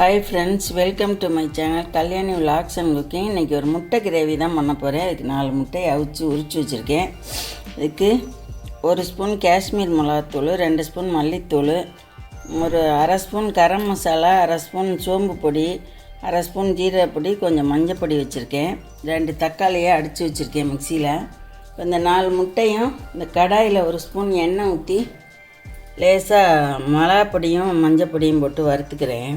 Hi friends welcome to my channel Kalyani vlogs and cooking இன்றைக்கி ஒரு முட்டை gravy தான் பண்ண போகிறேன் அதுக்கு நாலு முட்டையை அவிச்சு உரிச்சு வச்சுருக்கேன். இதுக்கு ஒரு ஸ்பூன் காஷ்மீர் மிளகாத்தூள் ரெண்டு ஸ்பூன் மல்லித்தூள் ஒரு அரை ஸ்பூன் கரம் மசாலா அரை ஸ்பூன் சோம்பு பொடி அரை ஸ்பூன் ஜீரகப்பொடி கொஞ்சம் மஞ்சள் பொடி வச்சுருக்கேன். ரெண்டு தக்காளியை அடித்து வச்சுருக்கேன் மிக்சியில் இந்த நாலு முட்டையும் இந்த கடாயில் ஒரு ஸ்பூன் எண்ணெய் ஊற்றி லேசாக மிளகாப்பொடியும் மஞ்சள் பொடியும் போட்டு வறுத்துக்கிறேன்.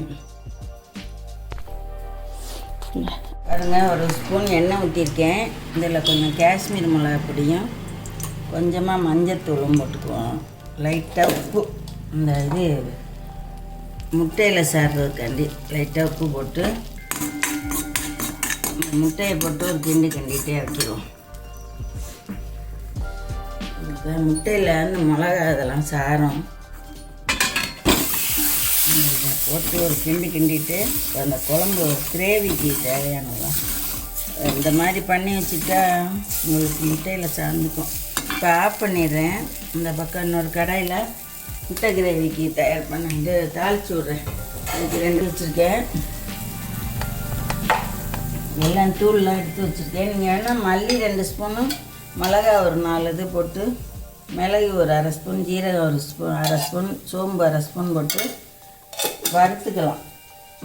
பாருங்க ஒரு ஸ்பூன் எண்ணெய் ஊற்றிருக்கேன் இதில் கொஞ்சம் காஷ்மீர் மிளகா பொடியும் கொஞ்சமாக மஞ்சத்தூளும் போட்டுக்குவோம். லைட்டாக உப்பு இந்த இது முட்டையில் சாடுறதுக்காண்டி லைட்டாக உப்பு போட்டு முட்டையை போட்டு ஒரு கிண்டு கிண்டிகிட்டே இறக்கிடுவோம் இப்போ முட்டையில் அந்த மிளகா இதெல்லாம் சாரம். இதை ஒரு கிண்டி கிண்டிட்டு அந்த குழம்பு கிரேவிக்கு தேவையானதான் இந்த மாதிரி பண்ணி வச்சுட்டா உங்களுக்கு முட்டையில் சார்ந்துக்கும். இப்போ ஆஃப் பண்ணிடுறேன். இந்த பக்கம் இன்னொரு கடாயில் முட்டை கிரேவிக்கு தயார் பண்ண இது தாளிச்சு விட்றேன். அதுக்கு ரெண்டு வச்சுருக்கேன். எல்லாம் தூள்லாம் எடுத்து வச்சுருக்கேன். நீங்கள் வேணால் மல்லி ரெண்டு ஸ்பூனும் மிளகா ஒரு நாலு இது போட்டு மிளகு ஒரு அரை ஸ்பூன் ஜீரகம் ஒரு ஸ்பூன் அரை ஸ்பூன் சோம்பு அரை ஸ்பூன் போட்டு வறுத்துக்கலாம்.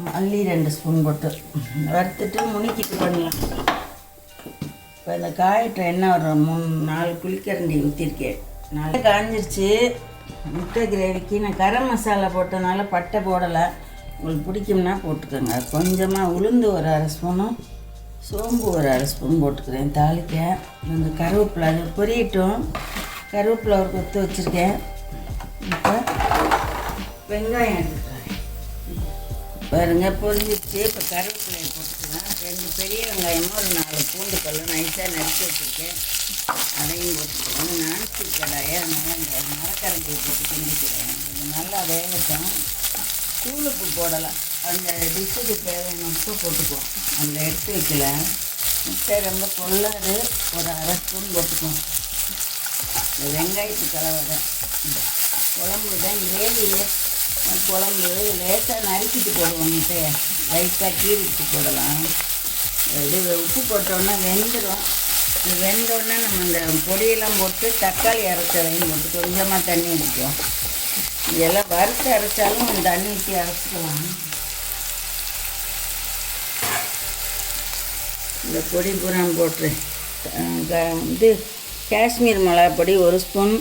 மல்லி ரெண்டு ஸ்பூன் போட்டு. வறுத்துட்டு முனிக்கிட்டு பண்ணலாம். இப்போ இந்த காயிட்ட எண்ணெய் ஒரு மூணு நாலு குளிக்கரண்டி ஊற்றிருக்கேன் நல்லா காஞ்சிருச்சு. முட்டை கிரேவிக்கு நான் கரம் மசாலா போட்டதுனால பட்டை போடலை. உங்களுக்கு பிடிக்கும்னா போட்டுக்கோங்க. கொஞ்சமாக உளுந்து ஒரு அரை ஸ்பூனும் சோம்பு ஒரு அரை ஸ்பூன் போட்டுக்கிறேன் தாளிக்க இந்த கருவேப்பிலை அது பொரியட்டும். கருவேப்பிலை ஒரு கொத்து வச்சுருக்கேன். இப்போ வெங்காயம் எடுத்துக்கிறேன். பாருங்க பொரிஞ்சிச்சு இப்போ கருவேப்பிலையை போட்டுக்கலாம் ரெண்டு பெரிய வெங்காயமும் ஒரு நாலு பூண்டு நைஸாக நறுக்கி வச்சுருக்கேன். அதையும் போட்டுக்கலாம். நான்சி கடாயை அதனால் இந்த மரக்கரண்டியை போட்டு கிண்டிக்கிறேன். இது நல்லா வேகட்டும். தூளுப்பு போடலாம். அந்த டிஷ்ஷுக்கு தேவையான உப்பு போட்டுக்குவோம். அந்த எடுத்து வைக்கல. முட்டை ரொம்ப கொள்ளாது. ஒரு அரை ஸ்பூன் போட்டுக்குவோம். இந்த வெங்காயத்து கலவை குழம்பு தான் கிரேவியே குழம்பு லேசாக நறுக்கிட்டு போடுவோம் முட்டையை லைட்டாக கீறிட்டு போடலாம். இது உப்பு போட்டோன்னா வெந்துடும் இது வெந்தோடனே நம்ம இந்த பொடியெல்லாம் போட்டு தக்காளி அரைச்சதையும் போட்டு கொஞ்சமாக தண்ணி அடிக்கும் இதெல்லாம் வறுத்து அரைச்சாலும் தண்ணி ஊற்றி அரைச்சிக்கலாம். இந்த பொடி புறம் போட்டு இது காஷ்மீர் மிளகா பொடி ஒரு ஸ்பூன்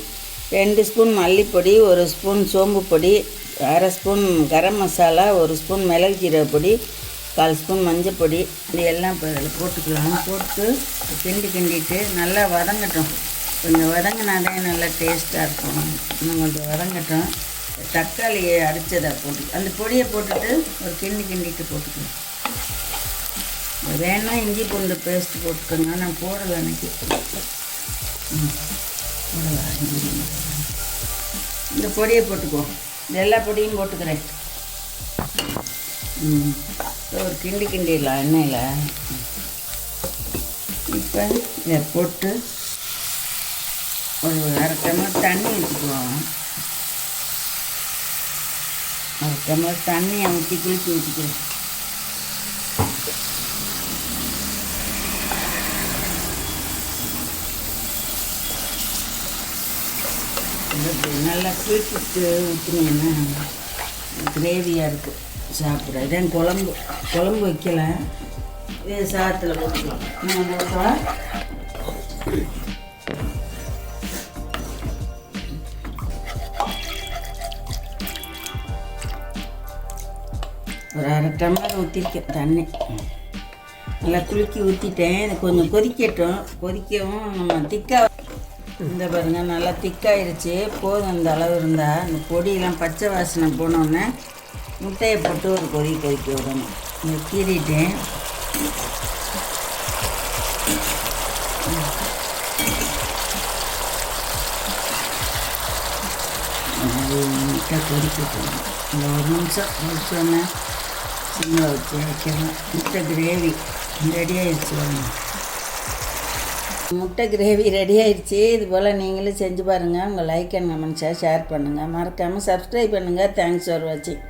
ரெண்டு ஸ்பூன் மல்லிப்பொடி ஒரு ஸ்பூன் சோம்பு பொடி அரை ஸ்பூன் கரம் மசாலா ஒரு ஸ்பூன் மிளகு ஜீரக பொடி கால் ஸ்பூன் மஞ்சள் பொடி இது எல்லாம் இப்போ போட்டுக்கலாம். போட்டு கிண்டி கிண்டிட்டு நல்லா வதங்கட்டும். கொஞ்சம் வதங்கினாதே நல்லா டேஸ்ட்டாக இருக்கும். இன்னும் கொஞ்சம் வதங்கட்டும். தக்காளியை அரைச்சதை போட்டு அந்த பொடியை போட்டுட்டு ஒரு கிண்டி கிண்டிட்டு போட்டுக்கலாம். வேணால் இஞ்சி பூண்டு பேஸ்ட் போட்டுக்கோங்க. நான் போடலை எனக்கு ம், இந்த பொடியை போட்டுக்கோ. எல்லா பொடியும் போட்டுக்கிறேன். ம் ஒரு கிண்டி கிண்டிடலாம் எண்ணெயில். இப்போ இதை போட்டு ஒரு அரை டம்ளர் தண்ணி ஊற்றிக்குவோம். அரை டம்ளர் தண்ணியை ஊற்றி குளிச்சு ஊற்றிக்கிறேன். நல்லா குளிச்சுட்டு ஊற்றினீங்கன்னா கிரேவியாக இருக்கும். சாப்பிட இதான் குழம்பு. குழம்பு வைக்கல. இது சாதத்தில் ஊற்றலாம் நான் ஒரு அரை டம்ளர் ஊற்றிருக்கேன் தண்ணி. நல்லா குலுக்கி ஊற்றிட்டேன் இது கொஞ்சம் கொதிக்கட்டும். கொதிக்கவும் நம்ம திக்காக இந்த பாருங்க நல்லா திக்காயிருச்சு. போதும் இந்த அளவு இருந்தால் இந்த பொடியெல்லாம் பச்சை வாசனை போனோடனே முட்டையை போட்டு ஒரு கொதி கொதிக்க விடணும். இதை கீறிட்டு முட்டை கொதிக்கட்டும். இந்த ஒரு நிமிஷம் முடிச்சோன்னே சிம்மில் வச்சு வைக்கலாம் முட்டை கிரேவி ரெடி ஆயிடுச்சு முட்டை கிரேவி ரெடி ஆயிடுச்சு. இது போல் நீங்களும் செஞ்சு பாருங்கள் உங்கள் லைக் அண்ட் கமெண்ட்ஸாக ஷேர் பண்ணுங்கள் மறக்காமல் சப்ஸ்கிரைப் பண்ணுங்கள் தேங்க்ஸ் ஃபார் வாட்சிங்